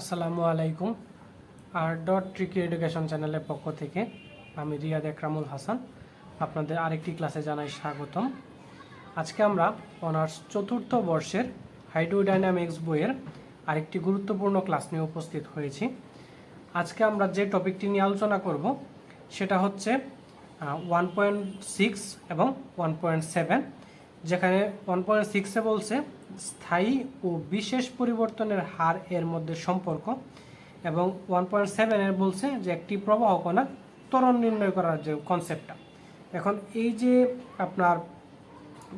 আসসালামু আলাইকুম। R dot tricky education চ্যানেলের পক্ষ থেকে আমি রিয়াদ একরামুল হাসান। আপনাদের আরেকটি ক্লাসে জানাই স্বাগতম। আজকে আমরা অনার্স চতুর্থ বর্ষের হাইড্রোডাইনামিক্স বইয়ের আরেকটি গুরুত্বপূর্ণ ক্লাস নিয়ে উপস্থিত হয়েছি। আজকে আমরা যে টপিকটি নিয়ে আলোচনা করব, সেটা হচ্ছে ওয়ান পয়েন্ট সিক্স এবং ওয়ান পয়েন্ট সেভেন যেখানে ওয়ান পয়েন্ট সিক্সে বলছে, স্থায়ী ও বিশেষ পরিবর্তনের হার এর মধ্যে সম্পর্ক এবং ওয়ান পয়েন্ট সেভেনের বলছে যে একটি প্রবাহ কণা ত্বরণ নির্ণয় করার যে কনসেপ্টটা এখন এই যে আপনার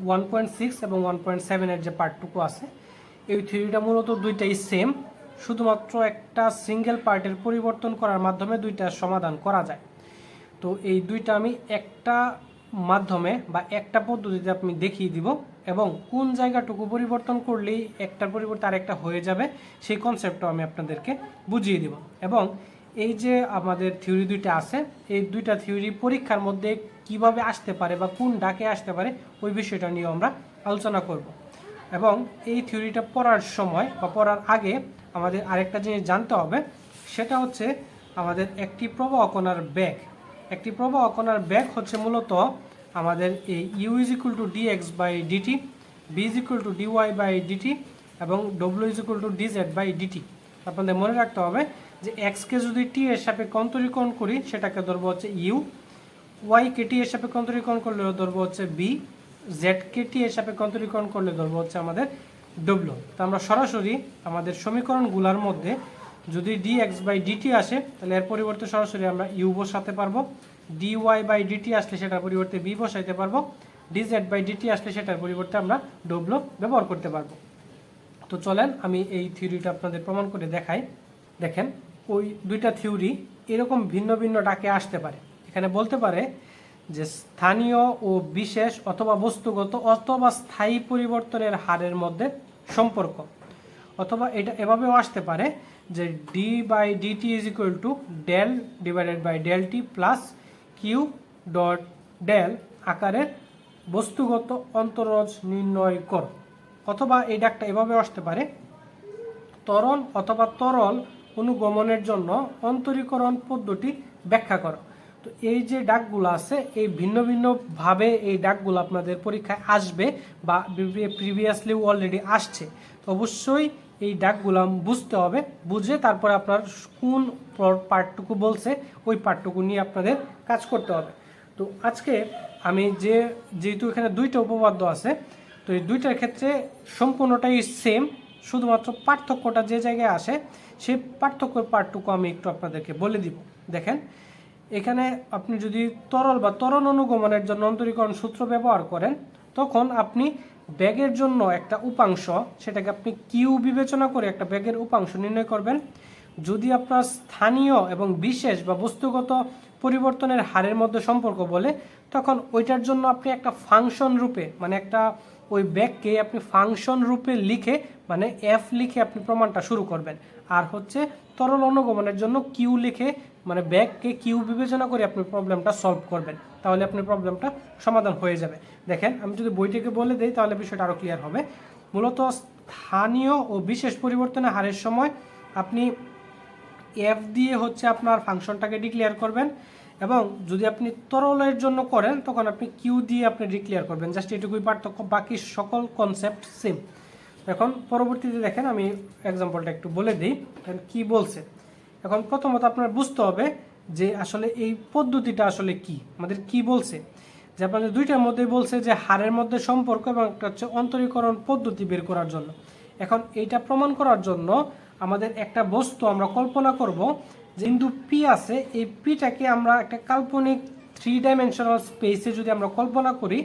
ওয়ান পয়েন্ট সিক্স এবং ওয়ান পয়েন্ট সেভেনের যে পার্টটুকু আছে, এই থিওরিটা মূলত দুইটাই সেম শুধুমাত্র একটা সিঙ্গেল পার্টের পরিবর্তন করার মাধ্যমে দুইটা সমাধান করা যায়। তো এই দুইটা আমি একটা মাধ্যমে বা একটা পদ্ধতিতে আপনি দেখিয়ে দিব এবং কোন জায়গাটুকু পরিবর্তন করলেই একটার পরিবর্তে আরেকটা হয়ে যাবে, সেই কনসেপ্টটাও আমি আপনাদেরকে বুঝিয়ে দিব। এবং এই যে আমাদের থিওরি দুইটা আছে, এই দুইটা থিওরি পরীক্ষার মধ্যে কীভাবে আসতে পারে বা কোন ডাকে আসতে পারে, ওই বিষয়টা নিয়ে আমরা আলোচনা করব। এবং এই থিওরিটা পড়ার সময় বা পড়ার আগে আমাদের আরেকটা জিনিস জানতে হবে, সেটা হচ্ছে আমাদের একটি প্রবাহ কণার ব্যাগ একটি প্রবাহ কণার ব্যাগ হচ্ছে মূলত আমাদের এই U is equal to D X by DT V is equal to DY by DT এবং W is equal to DZ by DT আপনাদের মনে রাখতে হবে যে এক্সকে যদি টি এর সাপেক্ষে অন্তরীকরণ করি, সেটাকে ধরবো হচ্ছে ইউ ওয়াই কে টি এর সাপেক্ষে অন্তরীকরণ করলে ধরবো হচ্ছে বি জেড কে টি এর সাপেক্ষে অন্তরীকরণ করলে ধরবো হচ্ছে আমাদের ডব্লিউ তো আমরা সরাসরি আমাদের সমীকরণগুলোর মধ্যে যদি ডি এক্স বাই ডিটি আসে, তাহলে এর পরিবর্তে সরাসরি আমরা ইউ বসাতে পারব। ডি ওয়াই বাই ডিটি আসলে সেটার পরিবর্তে বি বসাইতে পারব। ডি জেড বাই ডিটি আসলে সেটার পরিবর্তে আমরা ডব্লু ব্যবহার করতে পারব। তো চলেন আমি এই থিওরিটা আপনাদের প্রমাণ করে দেখাই। দেখেন, ওই দুইটা থিওরি এরকম ভিন্ন ভিন্ন ডাকে আসতে পারে। এখানে বলতে পারে যে স্থানীয় ও বিশেষ অথবা বস্তুগত অথবা স্থায়ী পরিবর্তনের হারের মধ্যে সম্পর্ক। অথবা এটা এভাবেও আসতে পারে যে D by DT is equal to del divided by del T plus Q dot del আকারের বস্তুগত অন্তরজ নির্ণয় কর। অথবা এই ডাকটা এভাবে আসতে পারে। তরল অথবা তরল অনুগমনের জন্য অন্তরীকরণ পদ্ধতি ব্যাখ্যা করো। তো এই যে ডাকগুলো আছে, এই ভিন্ন ভিন্নভাবে এই ডাকগুলো আপনাদের পরীক্ষায় আসবে বা প্রিভিয়াসলি অলরেডি আসছে। তো অবশ্যই এই ডাকগুলো বুঝতে হবে, বুঝে তারপরে আপনার কোন পার্টটুকু বলছে, ওই পার্টটুকু নিয়ে আপনাদের কাজ করতে হবে। তো আজকে আমি যে, যেহেতু এখানে দুইটা উপপাদ্য আছে, তো এই দুইটার ক্ষেত্রে সম্পূর্ণটাই সেম শুধুমাত্র পার্থক্যটা যে জায়গায় আসে সেই পার্থক্যের পার্টটুকু আমি একটু আপনাদেরকে বলে দিব। দেখেন, এখানে আপনি যদি তরল বা তরল অনুগমনের জন্য অন্তরীকরণ সূত্র ব্যবহার করেন, তখন আপনি ব্যাগের জন্য একটা উপাংশ, সেটাকে আপনি কিউ বিবেচনা করে একটা ব্যাগের উপাংশ নির্ণয় করবেন। যদি আপনার স্থানীয় এবং বিশেষ বা বস্তুগত পরিবর্তনের হারের মধ্যে সম্পর্ক বলে, তখন ওইটার জন্য আপনি একটা ফাংশন রূপে মানে একটা ওই ব্যাগকে আপনি ফাংশন রূপে লিখে মানে এফ লিখে আপনি প্রমাণটা শুরু করবেন। আর হচ্ছে তরল অনুগমনের জন্য কিউ লিখে মানে ব্যাগকে কিউ বিবেচনা করে আপনি প্রবলেমটা সলভ করবেন। তাহলে আপনি প্রবলেমটা সমাধান হয়ে যাবে। দেখেন, আমি যদি বইটিকে বলে দিই, তাহলে বিষয়টা আরও ক্লিয়ার হবে। মূলত স্থানীয় ও বিশেষ পরিবর্তনের হারের সময় আপনি এফ দিয়ে হচ্ছে আপনার ফাংশনটাকে ডিক্লেয়ার করবেন এবং যদি আপনি তরলের জন্য করেন, তখন আপনি কিউ দিয়ে আপনি ডিক্লেয়ার করবেন। জাস্ট এটুকুই পার্থক্য, বাকি সকল কনসেপ্ট সেম এখন পরবর্তীতে দেখেন, আমি এক্সাম্পলটা একটু বলে দিই। কি বলছে? এখন প্রথমত আপনার বুঝতে হবে যে আসলে এই পদ্ধতিটা আসলে কি, আমাদের কি বলছে? যে আপনাদের দুইটার মধ্যে বলছে যে হারের মধ্যে সম্পর্ক এবং একটা হচ্ছে অন্তরীকরণ পদ্ধতি বের করার জন্য। এখন এইটা প্রমাণ করার জন্য আমাদের একটা বস্তু আমরা কল্পনা করব যে বিন্দু পি আছে, এই পিটাকে আমরা একটা কাল্পনিক থ্রি ডাইমেনশনাল স্পেসে যদি আমরা কল্পনা করি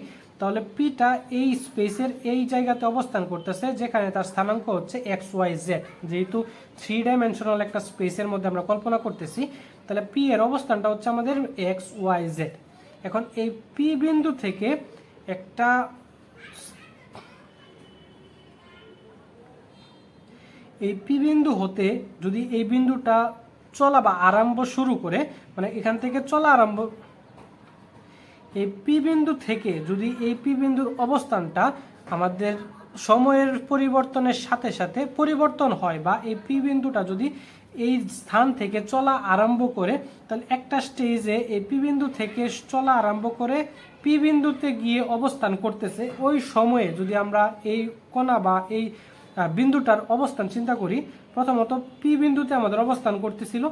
তাহলে পিটা এই স্পেসের এই জায়গাতে অবস্থান করতেছে, যেখানে তার স্থানাঙ্ক হচ্ছে এক্স ওয়াই জেড যেহেতু থ্রি ডাইমেনশনাল একটা স্পেসের মধ্যে আমরা কল্পনা করতেছি, তাহলে পি এর অবস্থানটা হচ্ছে আমাদের এক্স ওয়াই জেড এখন এই পি বিন্দু থেকে একটা এই পি বিন্দু হতে যদি এই বিন্দুটা চলা বা আরম্ভ শুরু করে মানে এখান থেকে চলা আরম্ভ এই পি বিন্দু থেকে যদি এই পি বিন্দুর অবস্থানটা আমাদের সময়ের পরিবর্তনের সাথে সাথে পরিবর্তন হয় বা এই পি বিন্দুটা যদি এই স্থান থেকে চলা আরম্ভ করে, তাহলে একটা স্টেজে এই পি বিন্দু থেকে চলা আরম্ভ করে পি বিন্দুতে গিয়ে অবস্থান করতেছে। ওই সময়ে যদি আমরা এই কোণা বা এই বিন্দুটার অবস্থান চিন্তা করি, প্রথমত পি বিন্দুতে আমাদের অবস্থান করতেছিল।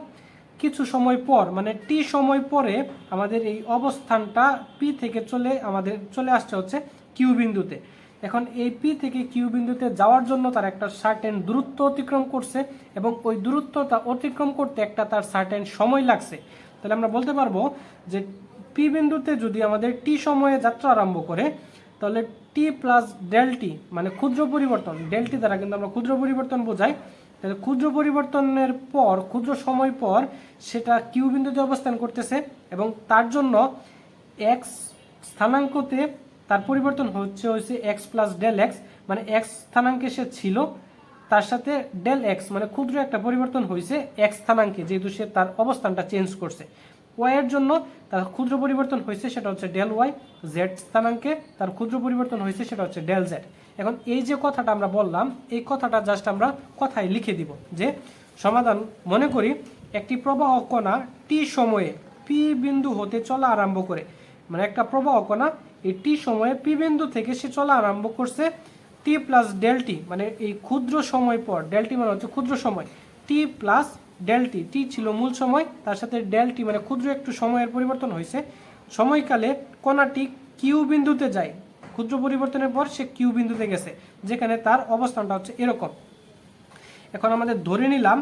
কিছু সময় পর মানে টি সময় পরে আমাদের এই অবস্থানটা পি থেকে চলে আমাদের চলে আসছে হচ্ছে কিউ বিন্দুতে। এখন এই পি থেকে কিউ বিন্দুতে যাওয়ার জন্য তার একটা সার্টেন দূরত্ব অতিক্রম করছে এবং ওই দূরত্বটা অতিক্রম করতে একটা তার সার্টেন সময় লাগছে। তাহলে আমরা বলতে পারব যে পি বিন্দুতে যদি আমাদের টি সময়ে যাত্রা আরম্ভ করে, তাহলে টি প্লাস ডেল টি মানে ক্ষুদ্র পরিবর্তন ডেল টি দ্বারা কিন্তু আমরা ক্ষুদ্র পরিবর্তন বোঝাই। তাহলে ক্ষুদ্র পরিবর্তনের পর, ক্ষুদ্র সময় পর সেটা কিউ বিন্দুতে অবস্থান করতেছে এবং তার জন্য এক্স স্থানাঙ্কতে তার পরিবর্তন হচ্ছে হচ্ছে এক্স প্লাস ডেল এক্স মানে এক্স স্থানাঙ্কে সে ছিল, তার সাথে ডেল এক্স মানে ক্ষুদ্র একটা পরিবর্তন হয়েছে এক্স স্থানাঙ্কে, যেহেতু সে তার অবস্থানটা চেঞ্জ করছে। ওয়াই এর জন্য তার ক্ষুদ্র পরিবর্তন হয়েছে, সেটা হচ্ছে ডেল ওয়াই জেড স্থানাঙ্কে তার ক্ষুদ্র পরিবর্তন হয়েছে, সেটা হচ্ছে ডেল জেড এখন এই যে কথাটা আমরা বললাম, এই কথাটা জাস্ট আমরা কথায় লিখে দিব যে, সমাধান মনে করি, একটি প্রবাহ কণা টি সময়ে পি বিন্দু হতে চলা আরম্ভ করে। মানে একটা প্রবাহ কণা, এই টি সময়ে পি বিন্দু থেকে সে চলা আরম্ভ করছে টি প্লাস ডেলটি মানে এই ক্ষুদ্র সময় পর ডেলটি মানে হচ্ছে ক্ষুদ্র সময়। টি প্লাস ডেল টি ছিল মূল সময়, তার সাথে ডেল টি মানে ক্ষুদ্র একটু সময়ের পরিবর্তন হয়েছে। সময়কালে কণাটি কিউ বিন্দুতে যায়, ক্ষুদ্র পরিবর্তনের পর সে কিউ বিন্দুতে গেছে, যেখানে তার অবস্থানটা হচ্ছে এরকম। এখন আমাদের ধরে নিলাম,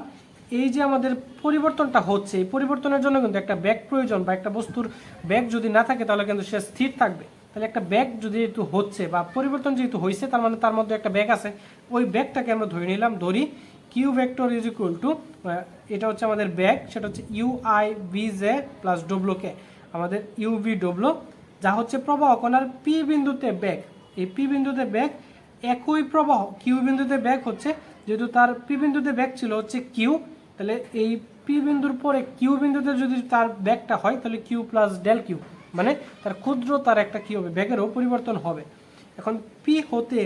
এই যে আমাদের পরিবর্তনটা হচ্ছে, এই পরিবর্তনের জন্য কিন্তু একটা ব্যাগ প্রয়োজন বা একটা বস্তুর ব্যাগ যদি না থাকে, তাহলে কিন্তু সে স্থির থাকবে। তাহলে একটা ব্যাগ যদি যেহেতু হচ্ছে বা পরিবর্তন যেহেতু হয়েছে, তার মানে তার মধ্যে একটা ব্যাগ আছে, ওই ব্যাগটাকে আমরা ধরে নিলাম, ধরি Q vector is equal to এটা হচ্ছে আমাদের ব্যাগ, সেটা হচ্ছে U I V J plus W K আমাদের ইউ ভি ডব্লু যা হচ্ছে প্রবাহ কণার পি বিন্দুতে ব্যাগ। এই পি বিন্দুতে ব্যাগ, একই প্রবাহ কিউ বিন্দুতে ব্যাগ হচ্ছে, যেহেতু তার পি বিন্দুতে ব্যাগ ছিল হচ্ছে কিউ তাহলে এই পি বিন্দুর পরে কিউ বিন্দুতে যদি তার ব্যাগটা হয়, তাহলে কিউ প্লাস ডেল কিউ মানে তার ক্ষুদ্র তার একটা কি হবে, ব্যাগেরও পরিবর্তন হবে। এখন পি হতে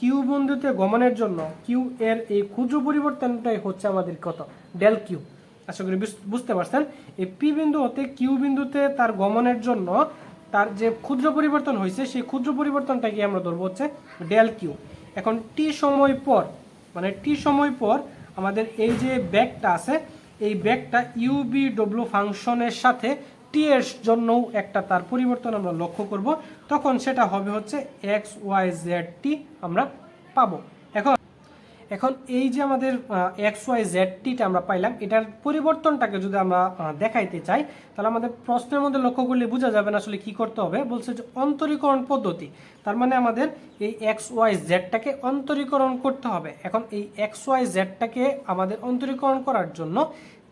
কিউ বিন্দুতে গমনের জন্য কিউ এর এই ক্ষুদ্র পরিবর্তনটাই হচ্ছে আমাদের কত? Del Q. আশা করি বুঝ- বুঝতে পারছেন? এই পি বিন্দু হতে কিউ বিন্দুতে তার গমনের জন্য তার যে ক্ষুদ্র পরিবর্তন হয়েছে, সেই ক্ষুদ্র পরিবর্তনটাকে আমরা ধরবো হচ্ছে ডেল কিউ। এখন টি সময় পর মানে টি সময় পর আমাদের এই যে ব্যাগটা আছে, এই ব্যাগটা ইউবি ডব্লিউ ফাংশনের সাথে টি এর জন্যও একটা তার পরিবর্তন আমরা লক্ষ্য করব। তখন সেটা হবে হচ্ছে এক্স ওয়াই জেড টি আমরা পাবো। এখন এখন এই যে আমাদের এক্স ওয়াই জেড টিটা আমরা পাইলাম, এটার পরিবর্তনটাকে যদি আমরা দেখাইতে চাই, তাহলে আমাদের প্রশ্নের মধ্যে লক্ষ্য করলে বোঝা যাবে না আসলে কি করতে হবে। বলছে যে অন্তরীকরণ পদ্ধতি, তার মানে আমাদের এই এক্স ওয়াই জেডটাকে অন্তরীকরণ করতে হবে। এখন এই এক্স ওয়াই জেডটাকে আমাদের অন্তরীকরণ করার জন্য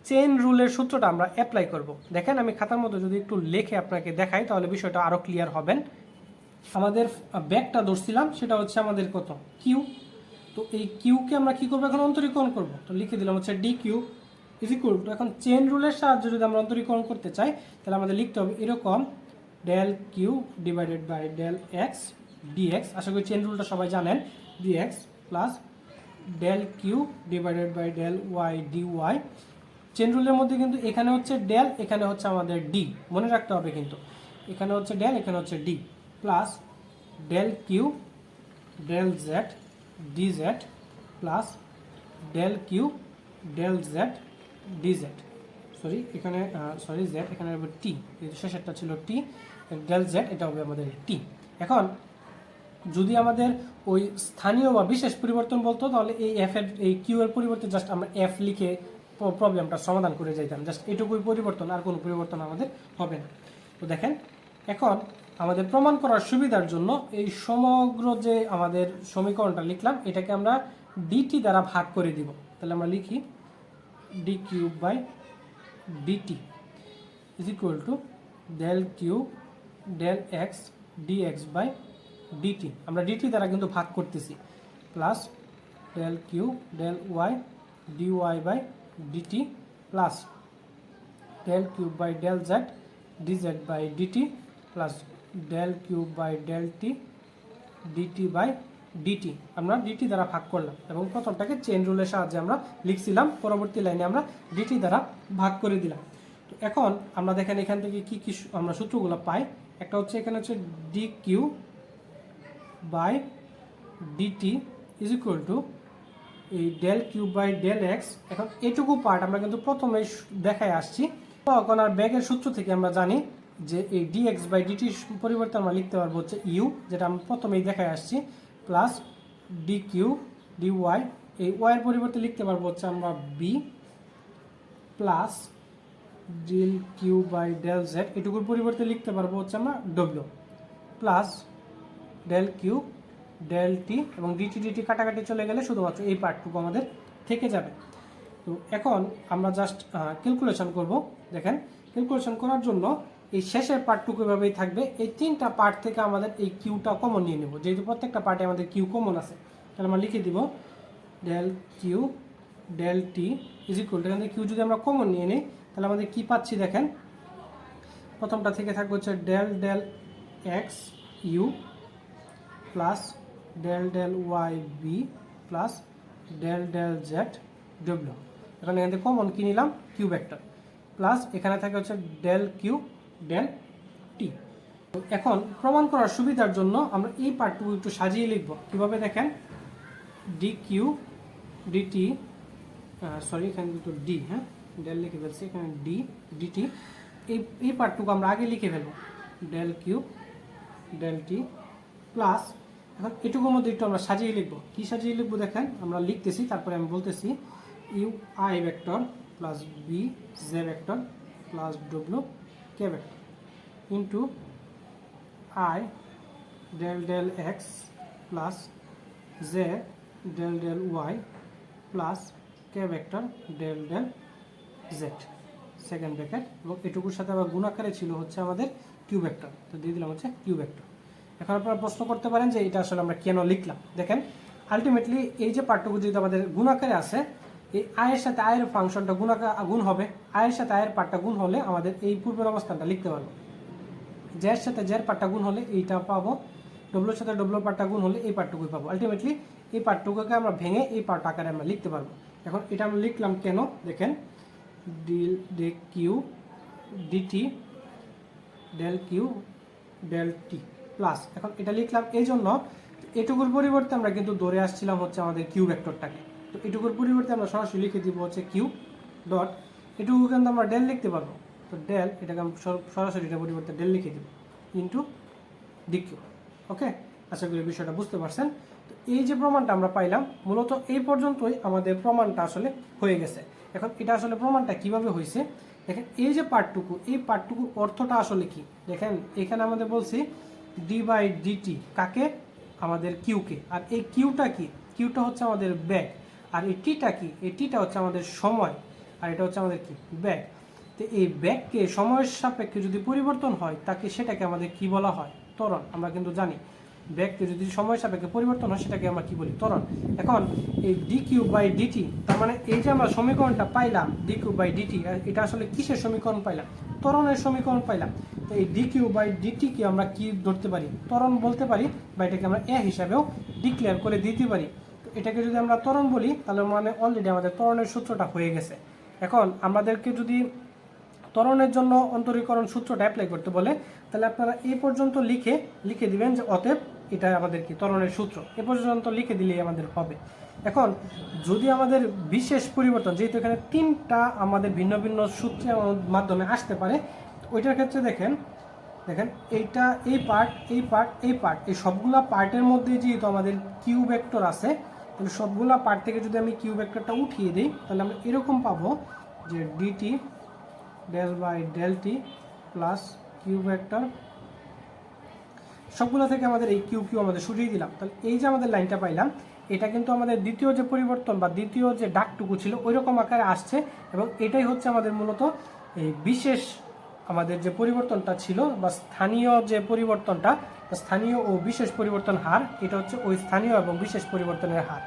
চেইন রুলের সূত্রটা আমরা অ্যাপ্লাই করব। দেখেন আমি খাতার মতো যদি একটু লিখে আপনাকে দেখাই, তাহলে বিষয়টা আরও ক্লিয়ার হবেন আমাদের ব্যাগটা ধরছিলাম, সেটা হচ্ছে আমাদের কত? কিউ তো এই কিউকে আমরা কি করব এখন? অন্তরীকরণ করব। তো লিখে দিলাম হচ্ছে D Q is equal to এখন চেন রুলের সাহায্যে যদি আমরা অন্তরীকরণ করতে চাই, তাহলে আমাদের লিখতে হবে এরকম del Q divided by del X DX আশা করি চেন রুলটা সবাই জানেন। DX plus del Q divided by del Y D Y chain রুলের মধ্যে কিন্তু এখানে হচ্ছে ডেল এখানে হচ্ছে আমাদের ডি মনে রাখতে হবে কিন্তু। এখানে হচ্ছে ডেল এখানে হচ্ছে D plus del Q del Z D Z plus del Q del Z D Z sorry এখানে সরি জেড এখানে হবে টি শেষেরটা ছিল টি ডেল জেড এটা হবে আমাদের টি এখন, যদি আমাদের ওই স্থানীয় বা বিশেষ পরিবর্তন বলতো, তাহলে এই এফ এর, এই কিউ এর পরিবর্তে জাস্ট আমরা এফ লিখে প্রবলেমটা সমাধান করে যাইতাম। জাস্ট এটুকুই পরিবর্তন, আর কোনো পরিবর্তন আমাদের হবে না। তো দেখেন, এখন আমাদের প্রমাণ করার সুবিধার জন্য এই সমগ্র যে আমাদের সমীকরণটা লিখলাম, এটাকে আমরা ডিটি দ্বারা ভাগ করে দিব। তাহলে আমরা লিখি D Q by DT is equal to del Q del X DX by DT আমরা ডিটি দ্বারা কিন্তু ভাগ করতেছি। Plus del Q del Y D Y by DT plus del Q by del Z DZ by DT plus del Q by del T DT by DT আমরা DT দ্বারা ভাগ করলাম এবং প্রথমটাকে চেন রুলের সাহায্যে আমরা লিখছিলাম, পরবর্তী লাইনে আমরা ডিটি দ্বারা ভাগ করে দিলাম। তো এখন আমরা দেখেন এখান থেকে কি কি আমরা সূত্রগুলো পাই। একটা হচ্ছে এখানে হচ্ছে D Q by DT is equal to এই del Q by del X এখন এটুকু পার্ট আমরা কিন্তু প্রথমে দেখায় আসছি। তখন আর ব্যাগের সূত্র থেকে আমরা জানি যে এই ডিএক্স বাই ডিটির পরিবর্তে আমরা লিখতে পারব হচ্ছে ইউ যেটা আমরা প্রথমেই দেখায় আসছি plus D Q D Y এই ওয়াইয়ের পরিবর্তে লিখতে পারব হচ্ছে আমরা V plus del Q by del Z এটুকুর পরিবর্তে লিখতে পারব হচ্ছে আমরা W plus del Q del T এবং ডিটি ডিটি কাটাকাটি চলে গেলে শুধুমাত্র এই পার্টটুকু আমাদের থেকে যাবে। তো এখন আমরা জাস্ট ক্যালকুলেশন করব। দেখেন ক্যালকুলেশন করার জন্য এই শেষের পার্টটুকু এভাবেই থাকবে। এই তিনটা পার্ট থেকে আমাদের এই কিউটা কমন নিয়ে নেব। যেহেতু প্রত্যেকটা পার্টে আমাদের কিউ কমন আছে, তাহলে আমরা লিখে দিব del Q del T is equal এখান থেকে কিউ যদি আমরা কমন নিয়ে নিই, তাহলে আমাদের কি পাচ্ছি দেখেন? প্রথমটা থেকে থাকবে হচ্ছে del del X U plus del del Y V plus del del Z W এখন এখান থেকে কমন কি নিলাম? কিউ ভেক্টর প্লাস এখানে থাকে হচ্ছে ডেল কিউ ডেল টি এখন প্রমাণ করার সুবিধার জন্য আমরা এই পার্টটুকু একটু সাজিয়ে লিখব। কীভাবে দেখেন? ডি কিউ ডিটি সরি এখানে দুটো ডি হ্যাঁ? ডেল লিখে ফেলছি, এখানে ডি ডিটি এই এই পার্টটুকু আমরা আগে লিখে ফেলব। Del Q del T plus এখন এটুকুর মধ্যে একটু আমরা সাজিয়ে লিখব। কি সাজিয়ে লিখব দেখেন? আমরা লিখতেছি, তারপরে আমি বলতেছি U I vector plus V J vector plus W K vector into I del del X plus J del del Y plus K vector del del Z second bracket এবং এটুকুর সাথে আবার গুণাকারে ছিল হচ্ছে আমাদের কিউ ভেক্টর তো দিয়ে দিলাম হচ্ছে কিউ ভেক্টর এখন আপনারা প্রশ্ন করতে পারেন যে এটা আসলে আমরা কেন লিখলাম। দেখেন আলটিমেটলি এই যে পার্টটুকু যদি আমাদের গুণাকারে আছে, এই আয়ের সাথে আয়ের ফাংশনটা গুণাকার গুণ হবে, আয়ের সাথে আয়ের পার্টটা গুণ হলে আমাদের এই পূর্বের অবস্থানটা লিখতে পারব। জের সাথে জের পার্টটা গুণ হলে এইটা পাবো ডব্লুর সাথে ডব্লুর পার্টটা গুণ হলে এই পার্টটুকুই পাবো। আলটিমেটলি এই পার্টটুকুকে আমরা ভেঙে এই পার্ট আকারে আমরা লিখতে পারব। এখন এটা আমরা লিখলাম কেন? দেখেন del D Q DT del Q del T plus এখন এটা লিখলাম এই জন্য এটুকুর পরিবর্তে আমরা কিন্তু ধরে আসছিলাম হচ্ছে আমাদের কিউ ভেক্টরটাকে তো এটুকুর পরিবর্তে আমরা সরাসরি লিখে দিব হচ্ছে কিউ ডট এটুকু কিন্তু আমরা ডেল লিখতে পারব। তো ডেল এটাকে সর- সরাসরি এটা পরিবর্তে ডেল লিখে দিব ইন্টু ডিকিউ ওকে আশা করি বিষয়টা বুঝতে পারছেন। তো এই যে প্রমাণটা আমরা পাইলাম, মূলত এই পর্যন্তই আমাদের প্রমাণটা আসলে হয়ে গেছে। এখন এটা আসলে প্রমাণটা কীভাবে হয়েছে দেখেন, এই যে পার্টটুকু এই পার্টটুকুর অর্থটা আসলে কি? দেখেন, এখানে আমাদের বলছি ডি বাই ডিটি কাকে? আমাদের কিউকে আর এই কিউটা কি? কিউটা হচ্ছে আমাদের ব্যাগ। আর এই টিটা কি? এই টিটা হচ্ছে আমাদের সময়। আর এটা হচ্ছে আমাদের কি? ব্যাগ। তো এই ব্যাগকে সময়ের সাপেক্ষে যদি পরিবর্তন হয়, তাকে সেটাকে আমাদের কি বলা হয়? ত্বরণ। আমরা কিন্তু জানি, ব্যাগকে যদি সময়ের সাপেক্ষে পরিবর্তন হয়, সেটাকে আমরা কি বলি? ত্বরণ। এখন এই ডি কিউ বাই ডিটি তার মানে এই যে আমরা সমীকরণটা পাইলাম ডি কিউ বাই ডিটি এটা আসলে কিসের সমীকরণ পাইলাম? ত্বরণের সমীকরণ পাইলাম। তো এই ডি কিউ বাই ডিটিকে আমরা কি ধরতে পারি? ত্বরণ বলতে পারি বা এটাকে আমরা এ হিসাবেও ডিক্লেয়ার করে দিতে পারি। তো এটাকে যদি আমরা ত্বরণ বলি, তাহলে মানে অলরেডি আমাদের ত্বরণের সূত্রটা হয়ে গেছে। এখন আমাদেরকে যদি ত্বরণের জন্য অন্তরীকরণ সূত্রটা অ্যাপ্লাই করতে বলে, তাহলে আপনারা এই পর্যন্ত লিখে লিখে দিবেন যে অতএব এটা আমাদের কি? ত্বরণের সূত্র। এ পর্যন্ত লিখে দিলেই আমাদের হবে। এখন যদি আমাদের বিশেষ পরিবর্তন, যেহেতু এখানে তিনটা আমাদের ভিন্ন ভিন্ন সূত্রের মাধ্যমে আসতে পারে, ওইটার ক্ষেত্রে দেখেন দেখেন এইটা এই পার্ট এই পার্ট এই পার্ট এই সবগুলা পার্টের মধ্যে যেহেতু আমাদের কিউ ভেক্টর আছে, তাহলে সবগুলা পার্ট থেকে যদি আমি কিউ ভেক্টরটা উঠিয়ে দিই, তাহলে আমরা এরকম পাবো যে DT del by del T plus Q vector সবগুলো থেকে আমাদের এই কিউ কিউ আমাদের সরিয়ে দিলাম। তাহলে এই যে আমাদের লাইনটা পাইলাম এটা কিন্তু আমাদের দ্বিতীয় যে পরিবর্তন বা দ্বিতীয় যে ডাকটুকু ছিল ওই রকম আকারে আসছে এবং এটাই হচ্ছে আমাদের মূলত এই বিশেষ আমাদের যে পরিবর্তনটা ছিল বা স্থানীয় যে পরিবর্তনটা স্থানীয় ও বিশেষ পরিবর্তন হার, এটা হচ্ছে ওই স্থানীয় এবং বিশেষ পরিবর্তনের হার।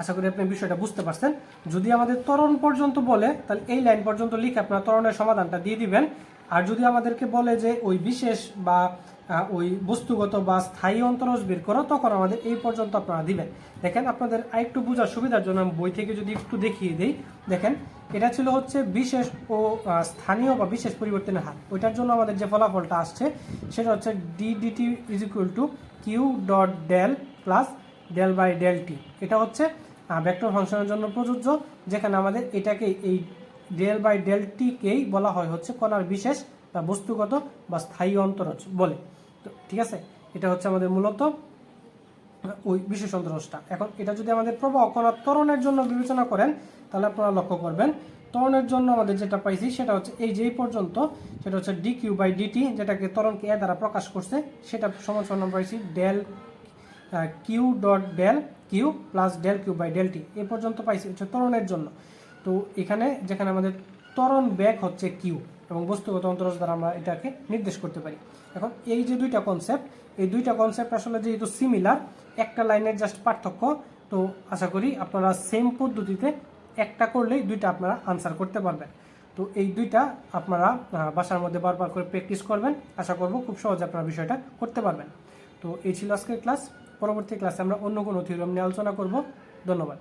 আশা করি আপনি বিষয়টা বুঝতে পারছেন। যদি আমাদের ত্বরণ পর্যন্ত বলে, তাহলে এই লাইন পর্যন্ত লিখে আপনারা ত্বরণের সমাধানটা দিয়ে দিবেন। আর যদি আমাদেরকে বলে যে ওই বিশেষ বা ওই বস্তুগত বা স্থায়ী অন্তরজ বের করো, তখন আমাদের এই পর্যন্ত আপনারা দিবেন। দেখেন, আপনাদের আরেকটু বোঝার সুবিধার জন্য আমি বই থেকে যদি একটু দেখিয়ে দিই। দেখেন, এটা ছিল হচ্ছে বিশেষ ও স্থানীয় বা বিশেষ পরিবর্তনের হার। ওইটার জন্য আমাদের যে ফলাফলটা আসছে, সেটা হচ্ছে D DT is equal to Q dot del plus del by del T এটা হচ্ছে ভেক্টর ফাংশনের জন্য প্রযোজ্য, যেখানে আমাদের এটাকে এই ডেল বাই ডেল টিকেই বলা হয় হচ্ছে কণার বিশেষ বা বস্তুগত বা স্থায়ী অন্তরজ বলে। তো ঠিক আছে? এটা হচ্ছে আমাদের মূলত ওই বিশেষ অন্তরজটা এখন এটা যদি আমাদের প্রবাহ কণার ত্বরণের জন্য বিবেচনা করেন, তাহলে আপনারা লক্ষ্য করবেন, ত্বরণের জন্য আমাদের যেটা পাইছি, সেটা হচ্ছে এই যে পর্যন্ত, সেটা হচ্ছে ডি কিউ বাই ডিটি যেটাকে ত্বরণকে এ দ্বারা প্রকাশ করছে, সেটা সমান সমান পাইছি del Q dot del Q plus del Q by del T এ পর্যন্ত পাইছি হচ্ছে ত্বরণের জন্য। তো এখানে যেখানে আমাদের ত্বরণ ব্যাগ হচ্ছে কিউ এবং বস্তুগত অন্তরজ দ্বারা আমরা এটাকে নির্দেশ করতে পারি। এখন এই যে দুইটা কনসেপ্ট এই দুইটা কনসেপ্ট আসলে যেহেতু সিমিলার একটা লাইনের জাস্ট পার্থক্য, তো আশা করি আপনারা সেম পদ্ধতিতে একটা করলেই দুইটা আপনারা আনসার করতে পারবেন। তো এই দুইটা আপনারা বাসার মধ্যে বারবার করে প্র্যাকটিস করবেন। আশা করব খুব সহজে আপনারা বিষয়টা করতে পারবেন। তো এই ছিল আজকের ক্লাস পরবর্তী ক্লাসে আমরা অন্য কোনো থিওরাম নিয়ে আলোচনা করব। ধন্যবাদ।